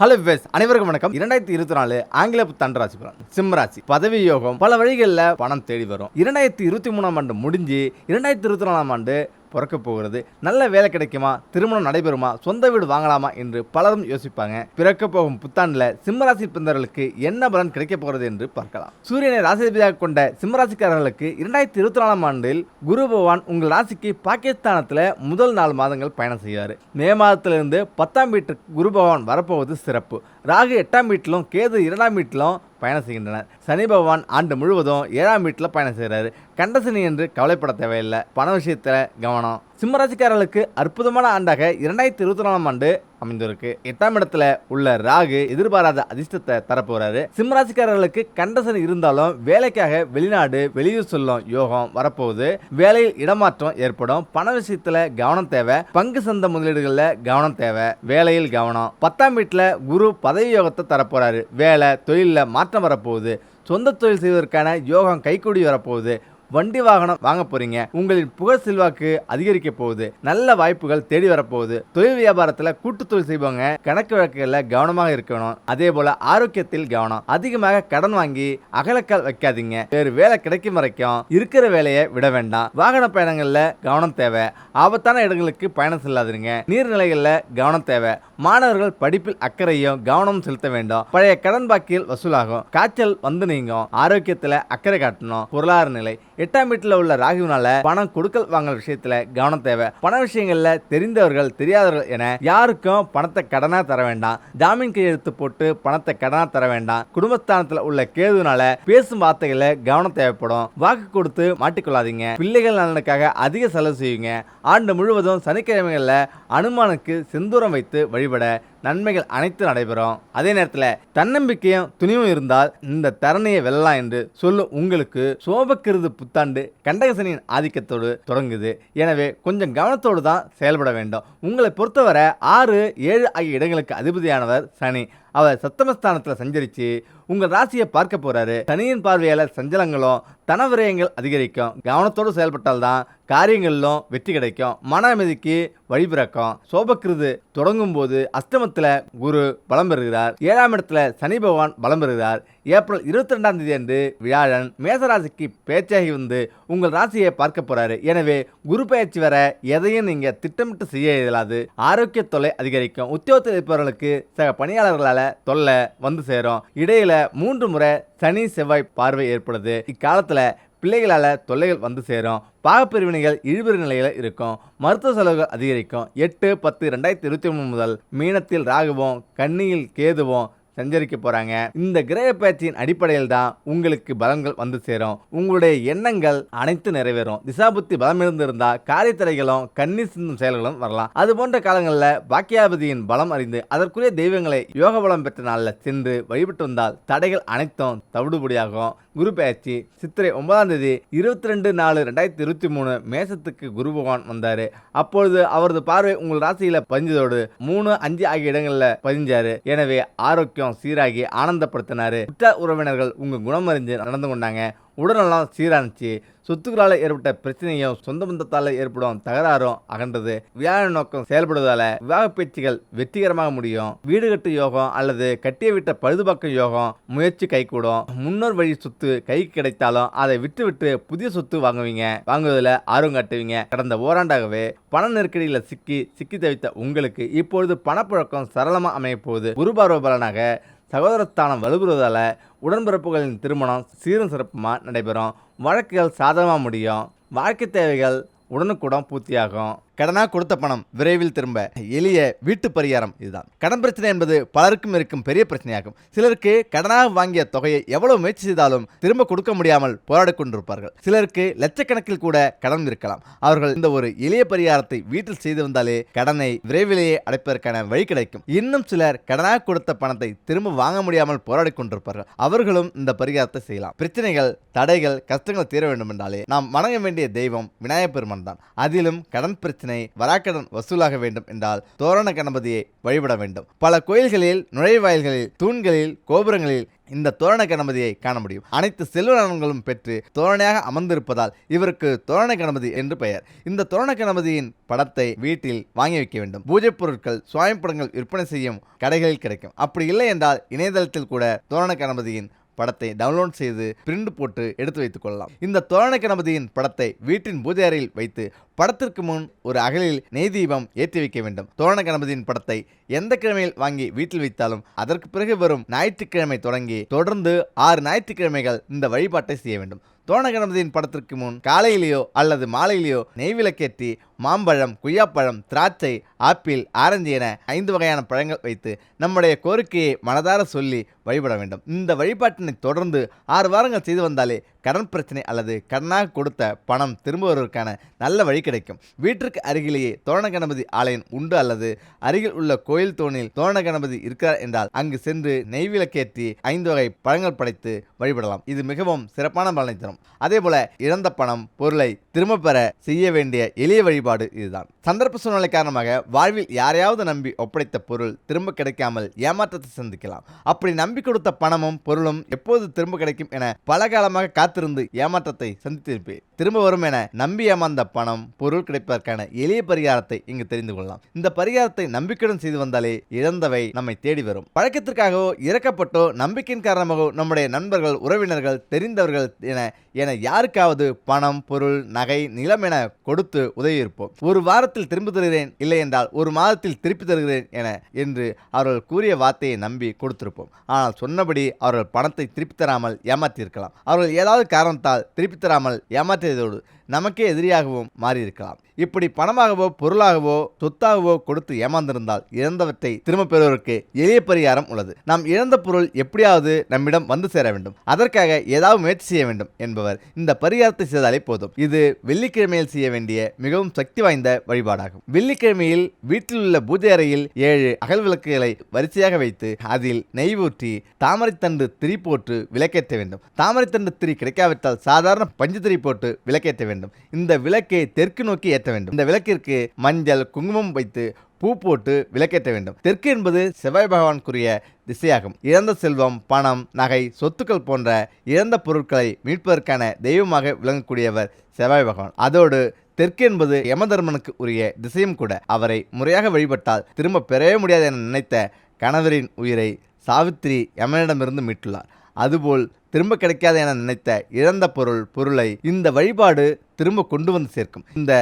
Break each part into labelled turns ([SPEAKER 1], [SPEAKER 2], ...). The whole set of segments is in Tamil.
[SPEAKER 1] ஹலோ பெஸ் அனைவருக்கும் வணக்கம். இரண்டாயிரத்தி இருபத்தி நாலு ஆங்கில புத்தாண்டு ராசி பலன் சிம்மராசி. பதவி யோகம் பல வழிகளில் பணம் தேடி வரும். இரண்டாயிரத்தி இருபத்தி மூணாம் ஆண்டு முடிஞ்சு இரண்டாயிரத்தி இருபத்தி நாலாம் ஆண்டு பிறக்க போகிறது. நல்ல வேலை கிடைக்குமா? திருமணம் நடைபெறுமா? சொந்த வீடு வாங்கலாமா? என்று பலரும் யோசிப்பாங்க. பிறக்க போகும் புத்தாண்டில் சிம்மராசி பிறந்தவர்களுக்கு என்ன பலன் கிடைக்க போகிறது என்று பார்க்கலாம். சூரியனை ராசிபதியாக கொண்ட சிம்மராசிக்காரர்களுக்கு இரண்டாயிரத்தி இருபத்தி நாலாம் ஆண்டில் குரு பகவான் உங்கள் ராசிக்கு பாகிஸ்தானத்தில் முதல் நாலு மாதங்கள் பயணம் செய்வார். மே மாதத்திலிருந்து பத்தாம் வீட்டுக்கு குரு பகவான் வரப்போவது சிறப்பு. ராகு எட்டாம் வீட்டிலும் கேது இரண்டாம் வீட்டிலும் பயணம் செய்கின்றனர். சனி பகவான் ஆண்டு முழுவதும் ஏழாம் வீட்டில் பயணம் செய்கிறாரு. கண்டசனி என்று கவலைப்பட தேவையில்லை. பண விஷயத்தில் கவனம். சிம்மராசிக்காரர்களுக்கு அற்புதமான ஆண்டாக இரண்டாயிரத்தி இருபத்தி நாலாம் ஆண்டு அமைந்திருக்கு. எட்டாம் இடத்துல உள்ள ராகு எதிர்பாராத அதிர்ஷ்டத்தை தரப்போறாரு. சிம்மராசிக்காரர்களுக்கு கண்டசன் இருந்தாலும் வேலைக்காக வெளிநாடு வெளியூர் சொல்லும் யோகம் வரப்போகுது. வேலையில் இடமாற்றம் ஏற்படும். பண விஷயத்துல கவனம் தேவை. பங்கு சந்த முதலீடுகளில் கவனம் தேவை. வேலையில் கவனம். பத்தாம் வீட்டில் குரு பதவி யோகத்தை தரப்போறாரு. வேலை தொழிலில் மாற்றம் வரப்போகுது. சொந்த தொழில் செய்வதற்கான யோகம் கைக்கூடி வரப்போகுது. வண்டி வாகனம் வாங்க போறீங்க. உங்களின் புகழ் செல்வாக்கு அதிகரிக்க போகுது. நல்ல வாய்ப்புகள் தேடி வரப்போகுது. தொழில் வியாபாரத்தில் கூட்டு தொழில் செய்வாங்க கணக்கு வழக்குகளில் கவனமாக இருக்கணும். அதே போல ஆரோக்கியத்தில் கவனம். அதிகமாக கடன் வாங்கி அகலக்கால் வைக்காதீங்க. வேறு வேலை கிடைக்கும் வரைக்கும் இருக்கிற வேலையை விட வேண்டாம். வாகன பயணங்களில் கவனம் தேவை. ஆபத்தான இடங்களுக்கு பயணம் செல்லாதீங்க. நீர்நிலைகளில் கவனம் தேவை. மாணவர்கள் படிப்பில் அக்கறையும் கவனம் செலுத்த வேண்டும். பழைய கடன் பாக்கியில் வசூலாகும். காய்ச்சல் வந்து நீங்கும். ஆரோக்கியத்தில் அக்கறை காட்டணும். பொருளாதார நிலை எட்டாம் வீட்டில் உள்ள ராகுவினால பணம் கொடுக்கல் வாங்கல் விஷயத்துல கவனம் தேவை. பண விஷயங்கள்ல தெரிந்தவர்கள் தெரியாதவர்கள் என யாருக்கும் பணத்தை கடனா தர வேண்டாம். ஜாமீன் கையெழுத்து போட்டு பணத்தை கடனா தர வேண்டாம். குடும்பஸ்தானத்துல உள்ள கேதுனால பேசும் வார்த்தைகள கவனம் தேவைப்படும். வாக்கு கொடுத்து மாட்டிக்கொள்ளாதீங்க. பிள்ளைகள் நலனுக்காக அதிக செலவு செய்வீங்க ஆண்டு முழுவதும் சனிக்கிழமைகள்ல அனுமானுக்கு செந்தூரம் வைத்து வழிபட நன்மைகள் அனைத்து நடைபெறும். அதே நேரத்தில் தன்னம்பிக்கையும் துணிவும் இருந்தால் இந்த தரணையை வெல்லலாம் என்று சொல்லும் உங்களுக்கு சோபக்கிருது புத்தாண்டு கண்டகசனியின் ஆதிக்கத்தோடு தொடங்குது. எனவே கொஞ்சம் கவனத்தோடு தான் செயல்பட வேண்டும். உங்களை பொறுத்தவரை ஆறு ஏழு ஆகிய இடங்களுக்கு அதிபதியானவர் சனி. அவர் சத்தமஸ்தானத்தில் சஞ்சரித்து உங்கள் ராசியை பார்க்க போகிறாரு சனியின் பார்வையாளர் சஞ்சலங்களும் தன விரயங்கள் அதிகரிக்கும். கவனத்தோடு செயல்பட்டால்தான் காரியங்களிலும் வெற்றி கிடைக்கும். மன அமைதிக்கு வழிபிறக்கும் சோபக்கிருது தொடங்கும் போது அஷ்டமத்தில் குரு பலம் பெறுகிறார். ஏழாம் இடத்துல சனி பகவான் பலம் பெறுகிறார். ஏப்ரல் இருபத்தி ரெண்டாம் தேதி அன்று வியாழன் மேசராசிக்கு பேச்சாகி வந்து உங்கள் ராசியை பார்க்க போறாரு. எனவே குரு பயிற்சி வர எதையும் நீங்க திட்டமிட்டு செய்ய இயலாது. ஆரோக்கிய தொல்லை அதிகரிக்கும். உத்தியோகத்தில் இருப்பவர்களுக்கு சக பணியாளர்களால் தொல்லை வந்து சேரும். இடையில மூன்று முறை சனி செவ்வாய் பார்வை ஏற்படுது. இக்காலத்தில் பிள்ளைகளால் தொல்லைகள் வந்து சேரும். பாகப்பிரிவினைகள் இழுபறி நிலையில் இருக்கும். மருத்துவ செலவுகள் அதிகரிக்கும். எட்டு பத்து ரெண்டாயிரத்தி இருபத்தி மூணு முதல் மீனத்தில் ராகுவும் கன்னியில் கேதுவும் சஞ்சரிக்க போகிறாங்க இந்த கிரக பேச்சின் அடிப்படையில் தான் உங்களுக்கு பலன்கள் வந்து சேரும். உங்களுடைய எண்ணங்கள் அனைத்து நிறைவேறும். திசாபுத்தி பலம் இருந்திருந்தால் காரியத்திரைகளும் கண்ணி சிந்தும் செயல்களும் வரலாம். அது போன்ற காலங்களில் பாக்கியாபதியின் பலம் அறிந்து அதற்குரிய தெய்வங்களை யோக பலம் பெற்ற நாளில் சென்று வழிபட்டு வந்தால் தடைகள் அனைத்தும் தவிடுபடியாகும். குரு பயிற்சி சித்திரை ஒன்பதாம் தேதி இருபத்தி ரெண்டு நாலு ரெண்டாயிரத்தி இருபத்தி மூணு மேசத்துக்கு குரு பகவான் வந்தார். அப்பொழுது அவரது பார்வை உங்கள் ராசியில் பதிஞ்சதோடு மூணு அஞ்சு ஆகிய இடங்களில் பதிஞ்சாரு. எனவே ஆரோக்கியம் சீராகி ஆனந்தப்படுத்தினாரு. உற்ற உறவினர்கள் உங்க குணமறிஞ்சு நடந்து கொண்டாங்க. உடல்நலம் சீரானுச்சு. சொத்துக்களால் ஏற்பட்ட பிரச்சனையும் சொந்த பந்தத்தால் ஏற்படும் தகராறும் அகன்றது. வியாழ நோக்கம் செயல்படுவதால் விவாக பேச்சுகள் வெற்றிகரமாக முடியும். வீடு கட்டு யோகம் அல்லது கட்டிய விட்ட பழுதுபாக்கம் யோகம் முயற்சி கைகூடும். முன்னோர் வழி சொத்து கைக்கு கிடைத்தாலும் அதை விட்டு விட்டு புதிய சொத்து வாங்குவீங்க. வாங்குவதில் ஆர்வம் காட்டுவீங்க. கடந்த ஓராண்டாகவே பண நெருக்கடியில் சிக்கி சிக்கி தவித்த உங்களுக்கு இப்பொழுது பணப்புழக்கம் சரளமாக அமைய போகுது குருபார்வ பலனாக சகோதரஸ்தானம் வலுப்புறதால உடன்பிறப்புகளின் திருமணம் சீரும் சிறப்புமாக நடைபெறும்? வழக்குகள் சாதகமாக முடியும். வாழ்க்கை தேவைகள் உடனுக்குடன் பூர்த்தியாகும். கடனா கொடுத்த பணம் விரைவில் திரும்ப. எளிய வீட்டு பரிகாரம் இதுதான். கடன் பிரச்சனை என்பது பலருக்கும் இருக்கும் பெரிய பிரச்சனையாகும். சிலருக்கு கடனாக வாங்கிய தொகையை எவ்வளவு முயற்சி செய்தாலும் திரும்ப கொடுக்க முடியாமல் போராடி கொண்டிருப்பார்கள். சிலருக்கு லட்சக்கணக்கில் கூட கடன் இருக்கலாம். அவர்கள் இந்த ஒரு எளிய பரிகாரத்தை வீட்டில் செய்து வந்தாலே கடனை விரைவிலேயே அடைப்பதற்கான வழி கிடைக்கும். இன்னும் சிலர் கடனாக கொடுத்த பணத்தை திரும்ப வாங்க முடியாமல் போராடி கொண்டிருப்பார்கள். அவர்களும் இந்த பரிகாரத்தை செய்யலாம். பிரச்சனைகள் தடைகள் கஷ்டங்கள் தீர வேண்டும் என்றாலே நாம் வணங்க வேண்டிய தெய்வம் விநாயகப் பெருமான் தான். அதிலும் கடன் பிரச்சனை வராக்கடன் வசூலாக வேண்டும் என்றால் தோரண கணபதியை வழிபட வேண்டும். பல கோயில்களில் நுழைவாயில்களில் தூண்களில் கோபுரங்களில் இந்த தோரண கணபதியை காண முடியும். அனைத்து செல்வ நலன்களும் பெற்று தோரணையாக அமர்ந்திருப்பதால் இவருக்கு தோரண கணபதி என்று பெயர். இந்த தோரண கணபதியின் படத்தை வீட்டில் வாங்கி வைக்க வேண்டும். பூஜை பொருட்கள் சுவாமி படங்கள் விற்பனை செய்யும் கடைகளில் கிடைக்கும். அப்படி இல்லை என்றால் இணையதளத்தில் கூட தோரண கணபதியின் படத்தை டவுன்லோட் செய்து பிரிண்ட் போட்டு எடுத்து வைத்துக் கொள்ளலாம். இந்த தோரண கணபதியின் படத்தை வீட்டின் பூஜை அறையில் வைத்து படத்திற்கு முன் ஒரு அகலில் நெய் தீபம் ஏற்றி வைக்க வேண்டும். தோரண கணபதியின் படத்தை எந்த கிழமையில் வாங்கி வீட்டில் வைத்தாலும் அதற்கு பிறகு வரும் ஞாயிற்றுக்கிழமை தொடங்கி தொடர்ந்து ஆறு ஞாயிற்றுக்கிழமைகள் இந்த வழிபாட்டை செய்ய வேண்டும். தோணகணபதியின் படத்திற்கு முன் காலையிலேயோ அல்லது மாலையிலேயோ நெய்விளக்கேற்றி மாம்பழம் குய்யாப்பழம் திராட்சை ஆப்பிள் ஆரஞ்சு என ஐந்து வகையான பழங்கள் வைத்து நம்முடைய கோரிக்கையை மனதார சொல்லி வழிபட வேண்டும். இந்த வழிபாட்டினை தொடர்ந்து ஆறு வாரங்கள் செய்து வந்தாலே கடன் பிரச்சனை அல்லது கடனாக கொடுத்த பணம் திரும்ப வருவதற்கான நல்ல வழி கிடைக்கும். வீட்டிற்கு அருகிலேயே தோரண கணபதி ஆலயம் உண்டு அல்லது அருகில் உள்ள கோயில் தோணில் தோரண கணபதி இருக்கிறார் என்றால் அங்கு சென்று நெய் விளக்கேற்றி ஐந்து வகை பழங்கள் படைத்து வழிபடலாம். இது மிகவும் சிறப்பான பலனை தரும். அதே போல இழந்த பணம் பொருளை திரும்ப பெற செய்ய வேண்டிய எளிய வழிபாடு இதுதான். சந்தர்ப்ப சூழ்நிலை காரணமாக வாழ்வில் யாரையாவது நம்பி ஒப்படைத்த பொருள் திரும்ப கிடைக்காமல் ஏமாற்றத்தை சந்திக்கலாம். அப்படி நம்பி கொடுத்த பணமும் பொருளும் எப்போது திரும்ப கிடைக்கும் என பல காலமாக காத்திருந்து ஏமாற்றத்தை சந்தித்திருப்பேன் திரும்ப வரும் என நம்பி ஏமாந்த பணம் பொருள் கிடைப்பதற்கான எளிய பரிகாரத்தை இங்கு தெரிந்து கொள்ளலாம். இந்த பரிகாரத்தை நம்பிக்கையுடன் செய்து வந்தாலே இழந்தவை நம்மை தேடி வரும். பழக்கத்திற்காகவோ இறக்கப்பட்டோ நம்பிக்கையின் காரணமாகவோ நம்முடைய நண்பர்கள் உறவினர்கள் தெரிந்தவர்கள் என என யாருக்காவது பணம் பொருள் நகை நிலம் என கொடுத்து உதவியிருப்போம். ஒரு வாரத்தில் திரும்பி தருகிறேன் இல்லை என்றால் ஒரு மாதத்தில் திருப்பி தருகிறேன் என என்று அவர்கள் கூறிய வார்த்தையை நம்பி கொடுத்திருப்போம். ஆனால் சொன்னபடி அவர்கள் பணத்தை திருப்பி தராமல் ஏமாற்றியிருக்கலாம். அவர்கள் ஏதாவது காரணத்தால் திருப்பி தராமல் ஏமாற்றியதோடு நமக்கே எதிரியாகவும் மாறியிருக்கலாம். இப்படி பணமாகவோ பொருளாகவோ சொத்தாகவோ கொடுத்து ஏமாந்திருந்தால் இழந்தவற்றை திரும்ப பெறுவதற்கு எளிய பரிகாரம் உள்ளது. நாம் இழந்த பொருள் எப்படியாவது நம்மிடம் வந்து சேர வேண்டும். அதற்காக ஏதாவது முயற்சி செய்ய வேண்டும் என்பவர் இந்த பரிகாரத்தை செய்தாலே போதும். இது வெள்ளிக்கிழமையில் செய்ய வேண்டிய மிகவும் சக்தி வாய்ந்த வழிபாடாகும். வெள்ளிக்கிழமையில் வீட்டில் உள்ள பூஜை அறையில் ஏழு அகல் விளக்குகளை வரிசையாக வைத்து அதில் நெய் ஊற்றி தாமரைத்தண்டு திரி போட்டு விளக்கேற்ற வேண்டும். தாமரைத்தண்டு திரி கிடைக்காவிட்டால் சாதாரண பஞ்சு திரி போட்டு விளக்கேற்ற வேண்டும். இந்த விளக்கை தெற்கு நோக்கி ஏற்ற வேண்டும். இந்த விளக்கிற்கு மஞ்சள் குங்குமம் வைத்து பூ போட்டு விளக்கேற்ற வேண்டும். தெற்கு என்பது செவ்வாய் பகவானுக்குரிய திசையாகும். இழந்த செல்வம் பணம் நகை சொத்துக்கள் போன்ற இழந்த பொருட்களை மீட்பதற்கான தெய்வமாக விளங்கக்கூடியவர் செவ்வாய் பகவான். அதோடு தெற்கு என்பது யமதர்மனுக்கு உரிய திசையும் கூட. அவரை முறையாக வழிபட்டால் திரும்ப பெறவே முடியாது என நினைத்த கணவரின் உயிரை சாவித்திரி யமனிடமிருந்து மீட்டுள்ளார். அதுபோல் திரும்ப கிடைக்காது என நினைத்த இழந்த பொருள் பொருளை இந்த வழிபாடு திரும்ப கொண்டு வந்து சேர்க்கும். இந்த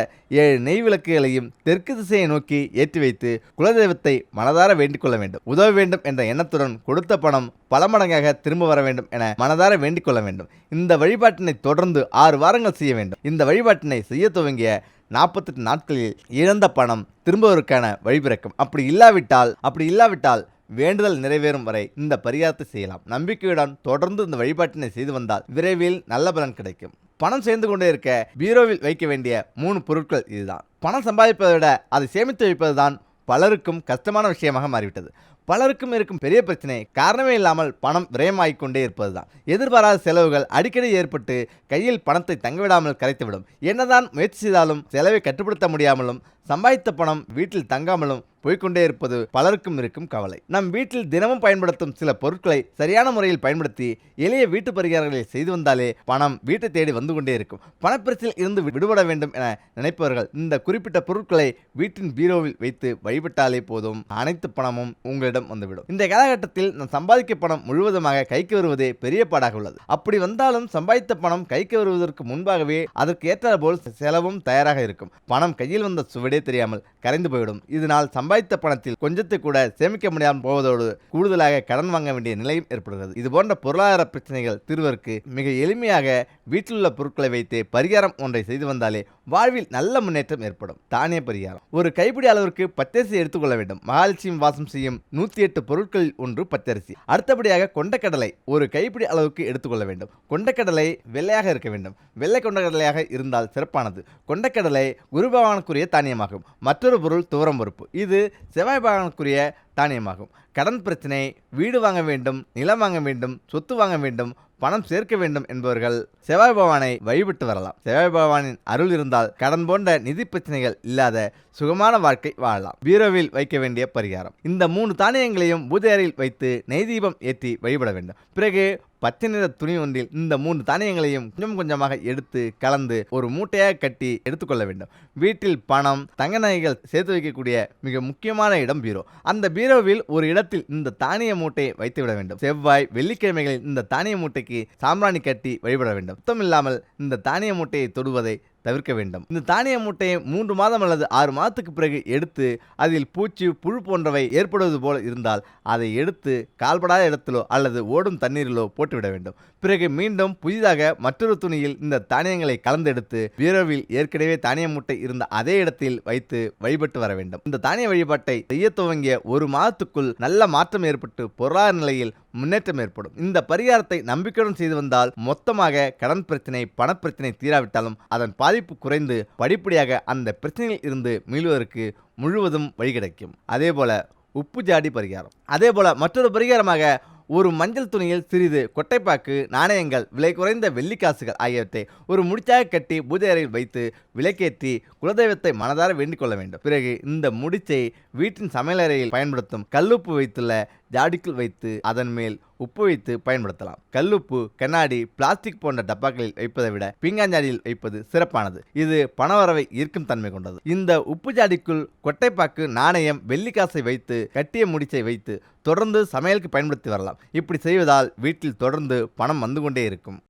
[SPEAKER 1] ஏழு நெய் விளக்குகளையும் தெற்கு திசையை நோக்கி ஏற்றி வைத்து குலதெய்வத்தை மனதார வேண்டிக் கொள்ள வேண்டும். உதவ வேண்டும் என்ற எண்ணத்துடன் கொடுத்த பணம் பல மடங்காக திரும்ப வர வேண்டும் என மனதார வேண்டிக் கொள்ள வேண்டும். இந்த வழிபாட்டினை தொடர்ந்து ஆறு வாரங்கள் செய்ய வேண்டும். இந்த வழிபாட்டினை செய்ய துவங்கிய நாற்பத்தெட்டு நாட்களில் இழந்த பணம் திரும்புவதற்கான வழிபிறக்கும் அப்படி இல்லாவிட்டால் அப்படி இல்லாவிட்டால் வேண்டுதல் நிறைவேறும் வரை இந்த பரிகாரத்தை செய்யலாம். நம்பிக்கையுடன் தொடர்ந்து இந்த வழிபாட்டினை செய்து வந்தால் விரைவில் நல்ல பலன் கிடைக்கும். பணம் சேர்ந்து கொண்டே இருக்க பீரோவில் வைக்க வேண்டிய மூணு பொருட்கள் இதுதான். பணம் சம்பாதிப்பதை விட அதை சேமித்து வைப்பதுதான் பலருக்கும் கஷ்டமான விஷயமாக மாறிவிட்டது. பலருக்கும் இருக்கும் பெரிய பிரச்சனை காரணமே இல்லாமல் பணம் விரயமாகிக் கொண்டே இருப்பதுதான். எதிர்பாராத செலவுகள் அடிக்கடி ஏற்பட்டு கையில் பணத்தை தங்கவிடாமல் கரைத்துவிடும். என்னதான் முயற்சி செய்தாலும் செலவை கட்டுப்படுத்த முடியாமலும் சம்பாதித்த பணம் வீட்டில் தங்காமலும் போய்கொண்டே இருப்பது பலருக்கும் இருக்கும் கவலை. நம் வீட்டில் தினமும் பயன்படுத்தும் சில பொருட்களை சரியான முறையில் பயன்படுத்தி எளிய வீட்டு பரிகாரங்களை செய்து வந்தாலே பணம் வீட்டை தேடி வந்து கொண்டே இருக்கும். பணப்பிரச்சில் இருந்து விடுபட வேண்டும் என நினைப்பவர்கள் இந்த குறிப்பிட்ட பொருட்களை வீட்டின் பீரோவில் வைத்து வழிபட்டாலே போதும். அனைத்து பணமும் உங்களிடம் வந்துவிடும். இந்த காலகட்டத்தில் நான் சம்பாதிக்க பணம் முழுவதுமாக கைக்கு வருவதே பெரிய பாடாக உள்ளது. அப்படி வந்தாலும் சம்பாதித்த பணம் கைக்கு வருவதற்கு முன்பாகவே அதற்கு ஏற்றாறு போல் செலவும் தயாராக இருக்கும். பணம் கையில் வந்த சுவடே தெரியாமல் கரைந்து போய்விடும். இதனால் சம்பாதித்த பணத்தில் கொஞ்சத்தை கூட சேமிக்க முடியாமல் போவதோடு கூடுதலாக கடன் வாங்க வேண்டிய நிலையும் ஏற்படுகிறது. இது போன்ற பொருளாதார பிரச்சனைகள் தீர்வதற்கு மிக எளிமையாக வீட்டிலுள்ள பொருட்களை வைத்து பரிகாரம் ஒன்றை செய்து வந்தாலே வாழ்வில் நல்ல முன்னேற்றம் ஏற்படும். தானிய பரிகாரம். ஒரு கைப்பிடி அளவிற்கு பச்சரிசி எடுத்துக்கொள்ள வேண்டும். மகாலட்சுமி வாசம் செய்யும் நூற்றி எட்டு பொருட்களில் ஒன்று பச்சரிசி. அடுத்தபடியாக கொண்டக்கடலை ஒரு கைப்பிடி அளவுக்கு எடுத்துக்கொள்ள வேண்டும். கொண்டக்கடலை வெள்ளையாக இருக்க வேண்டும். வெள்ளை கொண்டக்கடலையாக இருந்தால் சிறப்பானது. கொண்டக்கடலை குரு பகவானுக்குரிய தானியமாகும். மற்றொரு பொருள் துவரம் பருப்பு. இது இது செவ்வாய் பகவானுக்குரிய தானியமாகும். கடன் பிரச்சனை வீடு வாங்க வேண்டும் நிலம் வாங்க வேண்டும் சொத்து வாங்க வேண்டும் பணம் சேர்க்க வேண்டும் என்பவர்கள் செவ்வாய் பகவானை வழிபட்டு வரலாம். செவ்வாய் பகவானின் அருள் இருந்தால் கடன் போன்ற நிதி பிரச்சனைகள் இல்லாத சுகமான வாழ்க்கை வாழலாம். பீரோவில் வைக்க வேண்டிய பரிகாரம். இந்த மூணு தானியங்களையும் பூஜை அறையில் வைத்து நெய் தீபம் ஏற்றி வழிபட வேண்டும். பிறகு பச்சை நிற துணி ஒன்றில் இந்த மூன்று தானியங்களையும் கொஞ்சம் கொஞ்சமாக எடுத்து கலந்து ஒரு மூட்டையாக கட்டி எடுத்துக்கொள்ள வேண்டும். வீட்டில் பணம் தங்க நகைகள் சேர்த்து வைக்கக்கூடிய மிக முக்கியமான இடம் பீரோ. அந்த பீரோவில் ஒரு இடத்தில் இந்த தானிய மூட்டையை வைத்துவிட வேண்டும். செவ்வாய் வெள்ளிக்கிழமைகளில் இந்த தானிய மூட்டைக்கு சாம்பிராணி கட்டி வழிபட வேண்டும். சுத்தம் இல்லாமல் இந்த தானிய மூட்டையை தொடுவதை தவிர்க்க வேண்டும். இந்த தானிய மூட்டையை மூன்று மாதம் அல்லது ஆறு மாதத்துக்கு பிறகு எடுத்து அதில் பூச்சி புழு போன்றவை ஏற்படுவது போல இருந்தால் அதை எடுத்து கால்படாத இடத்திலோ அல்லது ஓடும் தண்ணீரிலோ போட்டுவிட வேண்டும். பிறகு மீண்டும் புதிதாக மற்றொரு துணியில் இந்த தானியங்களை கலந்தெடுத்து பீரோவில் ஏற்கனவே தானிய மூட்டை இருந்த அதே இடத்தில் வைத்து வழிபட்டு வர வேண்டும். இந்த தானிய வழிபாட்டை செய்ய துவங்கிய ஒரு மாதத்துக்குள் நல்ல மாற்றம் ஏற்பட்டு பொருளாதார நிலையில் முன்னேற்றம் ஏற்படும். இந்த பரிகாரத்தை நம்பிக்கையுடன் செய்து வந்தால் மொத்தமாக கடன் பிரச்சனை பணப்பிரச்சனை தீராவிட்டாலும் அதன் பாதிப்பு குறைந்து படிப்படியாக அந்த பிரச்சனையில் இருந்து மீள்வதற்கு முழுவதும் வழி கிடைக்கும். அதே போல உப்பு ஜாடி பரிகாரம். அதே போல மற்றொரு பரிகாரமாக ஒரு மஞ்சள் துணியில் சிறிது கொட்டைப்பாக்கு நாணயங்கள் விலை குறைந்த வெள்ளிக்காசுகள் ஆகியவற்றை ஒரு முடிச்சாக கட்டி பூஜை அறையில் வைத்து விலைக்கேற்றி குலதெய்வத்தை மனதார வேண்டிக் கொள்ள வேண்டும். பிறகு இந்த முடிச்சை வீட்டின் சமையலறையில் பயன்படுத்தும் கல்லுப்பு வைத்துள்ள ஜாடிக்குள் வைத்து அதன் மேல் உப்பு வைத்து பயன்படுத்தலாம். கல்லுப்பு கண்ணாடி பிளாஸ்டிக் போன்ற டப்பாக்களில் வைப்பதை விட பீங்காஞ்சாடியில் வைப்பது சிறப்பானது. இது பணவரவை ஈர்க்கும் தன்மை கொண்டது. இந்த உப்பு ஜாடிக்குள் கொட்டைப்பாக்கு நாணயம் வெள்ளிக்காசை வைத்து கட்டிய முடிச்சை வைத்து தொடர்ந்து சமையலுக்கு பயன்படுத்தி வரலாம். இப்படி செய்வதால் வீட்டில் தொடர்ந்து பணம் வந்து கொண்டே இருக்கும்.